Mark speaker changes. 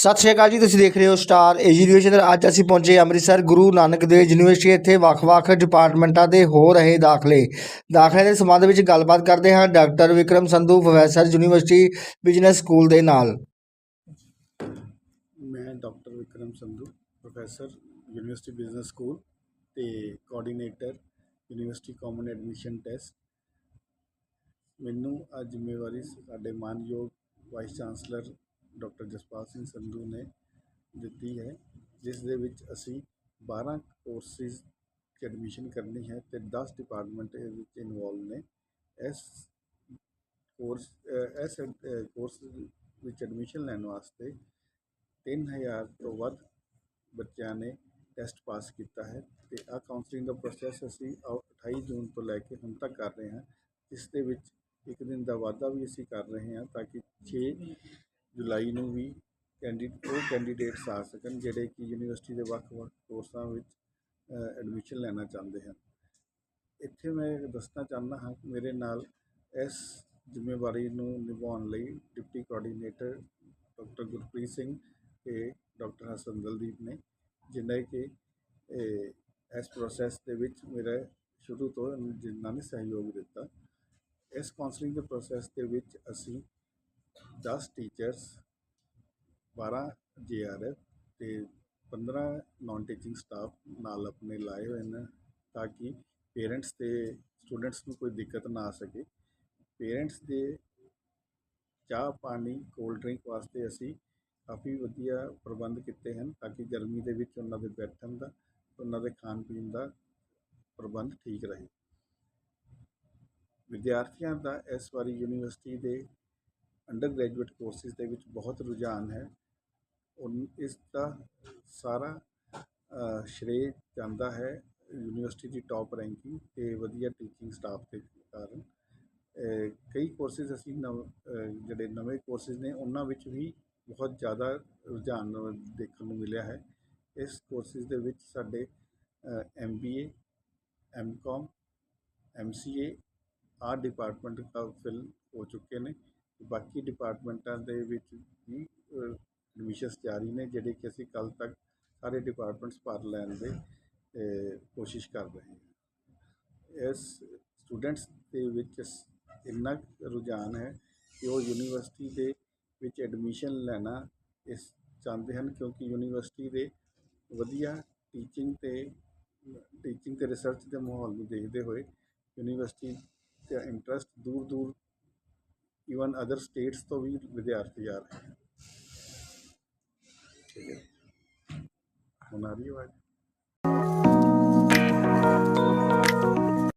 Speaker 1: ਸਤਿ ਸ਼੍ਰੀ ਅਕਾਲ ਜੀ, ਤੁਸੀਂ ਦੇਖ ਰਹੇ ਹੋ ਸਟਾਰ ਏਜੀ ਨਿਊਜ਼ ਚੈਨਲ ਅੱਜ ਅਸੀਂ ਪਹੁੰਚੇ ਅੰਮ੍ਰਿਤਸਰ ਗੁਰੂ ਨਾਨਕ ਦੇਵ ਯੂਨੀਵਰਸਿਟੀ ਇੱਥੇ ਵੱਖ-ਵੱਖ ਡਿਪਾਰਟਮੈਂਟਾਂ ਦੇ ਹੋ ਰਹੇ ਦਾਖਲੇ। ਦਾਖਲੇ ਦੇ ਸੰਬੰਧ ਵਿੱਚ ਗੱਲਬਾਤ ਕਰਦੇ ਹਾਂ doctor Vikram Sandhu, professor university business school ਦੇ ਨਾਲ।
Speaker 2: ਮੈਂ doctor Vikram Sandhu, professor university business school ਤੇ coordinator university common admission test ਮੈਨੂੰ ਅੱਜ ਜ਼ਿੰਮੇਵਾਰੀ ਸਾਡੇ ਮਾਨਯੋਗ vice chancellor doctor Jaspal Singh Sandhu ਨੇ ਦਿੱਤੀ ਹੈ, ਜਿਸ ਦੇ ਵਿੱਚ ਅਸੀਂ 12 ਕੋਰਸਿਸ 'ਚ ਐਡਮਿਸ਼ਨ ਕਰਨੀ ਹੈ ਤੇ 10 ਡਿਪਾਰਟਮੈਂਟ ਇਹ ਵਿੱਚ ਇਨਵੋਲਵ ਨੇ। ਇਸ ਕੋਰਸ ਇਸ ਕੋਰਸ ਵਿੱਚ ਐਡਮਿਸ਼ਨ ਲੈਣ ਵਾਸਤੇ 3000 ਤੋਂ ਵੱਧ ਬੱਚਿਆਂ ਨੇ ਟੈਸਟ ਪਾਸ ਕੀਤਾ ਹੈ ਤੇ ਆ ਕਾਉਂਸਲਿੰਗ ਦਾ ਪ੍ਰੋਸੈਸ ਅਸੀਂ ਆਉ- 28 ਜੂਨ ਤੋਂ ਲੈ ਕੇ ਹੁਣ ਤੱਕ ਕਰ ਰਹੇ ਹਾਂ। ਇਸ ਦੇ ਵਿੱਚ ਇੱਕ ਦਿਨ ਦਾ ਵਾਅਦਾ ਵੀ ਅਸੀਂ ਕਰ ਰਹੇ ਹਾਂ ਤਾਂ ਕਿ 6 ਜੁਲਾਈ ਨੂੰ ਵੀ ਕੈਂਡੀਡੇਟ ਉਹ ਕੈਂਡੀਡੇਟਸ ਆ ਸਕਣ ਜਿਹੜੇ ਕਿ ਯੂਨੀਵਰਸਿਟੀ ਦੇ ਵੱਖ-ਵੱਖ ਕੋਰਸਾਂ ਵਿੱਚ ਐਡਮਿਸ਼ਨ ਲੈਣਾ ਚਾਹੁੰਦੇ ਹਨ। ਇੱਥੇ ਮੈਂ ਦੱਸਣਾ ਚਾਹੁੰਦਾ ਹਾਂ ਕਿ ਮੇਰੇ ਨਾਲ ਇਸ ਜ਼ਿੰਮੇਵਾਰੀ ਨੂੰ ਨਿਭਾਉਣ ਲਈ deputy coordinator doctor Gurpreet Singh ਤੇ ਡਾਕਟਰ ਹਸਨ ਦਲਦੀਪ ਨੇ ਜਿਨ੍ਹਾਂ ਕਿ ਇਸ ਪ੍ਰੋਸੈਸ ਦੇ ਵਿੱਚ ਮੇਰਾ ਸ਼ੁਰੂ ਤੋਂ ਜਿਨ੍ਹਾਂ ਨੇ ਸਹਿਯੋਗ ਦਿੱਤਾ। ਇਸ ਕਾਉਂਸਲਿੰਗ ਦੇ ਪ੍ਰੋਸੈਸ ਦੇ ਵਿੱਚ ਅਸੀਂ ਦਸ ਟੀਚਰਸ 12 ਜੇਆਰਐਫ ਤੇ 15 ਨਾਨ ਟੀਚਿੰਗ ਸਟਾਫ ਨਾਲ ਆਪਣੇ ਲਾਏ ਹੋਏ ਨੇ ਤਾਂ ਕਿ ਪੇਰੈਂਟਸ ਅਤੇ ਸਟੂਡੈਂਟਸ ਨੂੰ ਕੋਈ ਦਿੱਕਤ ਨਾ ਆ ਸਕੇ। ਪੇਰੈਂਟਸ ਦੇ ਚਾਹ, ਪਾਣੀ ਕੋਲਡ ਡਰਿੰਕ ਵਾਸਤੇ ਅਸੀਂ ਕਾਫੀ ਵਧੀਆ ਪ੍ਰਬੰਧ ਕੀਤੇ ਹਨ ਤਾਂ ਕਿ ਗਰਮੀ ਦੇ ਵਿੱਚ ਉਹਨਾਂ ਦੇ ਬੈਠਣ ਦਾ, ਉਹਨਾਂ ਦੇ ਖਾਣ ਪੀਣ ਦਾ ਪ੍ਰਬੰਧ ਠੀਕ ਰਹੇ। ਵਿਦਿਆਰਥੀਆਂ ਦਾ ਇਸ ਵਾਰੀ ਯੂਨੀਵਰਸਿਟੀ ਦੇ ਅੰਡਰ ਗ੍ਰੈਜੂਏਟ ਕੋਰਸਿਸ ਦੇ ਵਿੱਚ ਬਹੁਤ ਰੁਝਾਨ ਹੈ। ਉਨ ਇਸ ਦਾ ਸਾਰਾ ਅ, ਸ਼੍ਰੇਅ ਜਾਂਦਾ ਹੈ ਯੂਨੀਵਰਸਿਟੀ ਦੀ ਟੌਪ ਰੈਂਕਿੰਗ ਤੇ ਵਧੀਆ ਟੀਚਿੰਗ ਸਟਾਫ ਦੇ ਕਾਰਨ। ਕਈ ਕੋਰਸਿਸ ਅਸੀਂ ਨਵ ਜਿਹੜੇ ਨਵੇਂ ਕੋਰਸਿਸ ਨੇ ਉਹਨਾਂ ਵਿੱਚ ਵੀ ਬਹੁਤ ਜ਼ਿਆਦਾ ਰੁਝਾਨ ਦੇਖਣ ਨੂੰ ਮਿਲਿਆ ਹੈ। ਇਸ ਕੋਰਸਿਸ ਦੇ ਵਿੱਚ ਸਾਡੇ M B A M com M C A ਆਹ ਡਿਪਾਰਟਮੈਂਟ ਕਾ ਫਿਲ ਹੋ ਚੁੱਕੇ ਨੇ। ਬਾਕੀ ਡਿਪਾਰਟਮੈਂਟਾਂ ਦੇ ਵਿੱਚ ਵੀ ਐਡਮਿਸ਼ਨਸ ਜਾਰੀ ਨੇ, ਜਿਹੜੇ ਕਿ ਅਸੀਂ ਕੱਲ ਤੱਕ ਸਾਰੇ ਡਿਪਾਰਟਮੈਂਟਸ ਭਰ ਲੈਣ ਦੇ ਕੋਸ਼ਿਸ਼ ਕਰ ਰਹੇ ਹਾਂ। ਇਸ ਸਟੂਡੈਂਟਸ ਦੇ ਵਿੱਚ ਇੰਨਾ ਕੁ ਰੁਝਾਨ ਹੈ ਕਿ ਉਹ ਯੂਨੀਵਰਸਿਟੀ ਦੇ ਵਿੱਚ ਐਡਮਿਸ਼ਨ ਲੈਣਾ ਇਸ ਚਾਹੁੰਦੇ ਹਨ, ਕਿਉਂਕਿ ਯੂਨੀਵਰਸਿਟੀ ਦੇ ਵਧੀਆ ਟੀਚਿੰਗ ਤੇ ਟੀਚਿੰਗ ਤੇ ਰਿਸਰਚ ਦੇ ਮਾਹੌਲ ਨੂੰ ਦੇਖਦੇ ਹੋਏ ਯੂਨੀਵਰਸਿਟੀ ਦਾ ਇੰਟਰਸਟ ਦੂਰ ਦੂਰ ਈਵਨ ਅਦਰ ਸਟੇਟਸ ਤੋਂ ਵੀ ਵਿਦਿਆਰਥੀ ਆ ਰਹੇ ਹਨ ਠੀਕ ਹੈ। ਹੁਣ ਆ ਰਹੀ ਆਵਾਜ਼।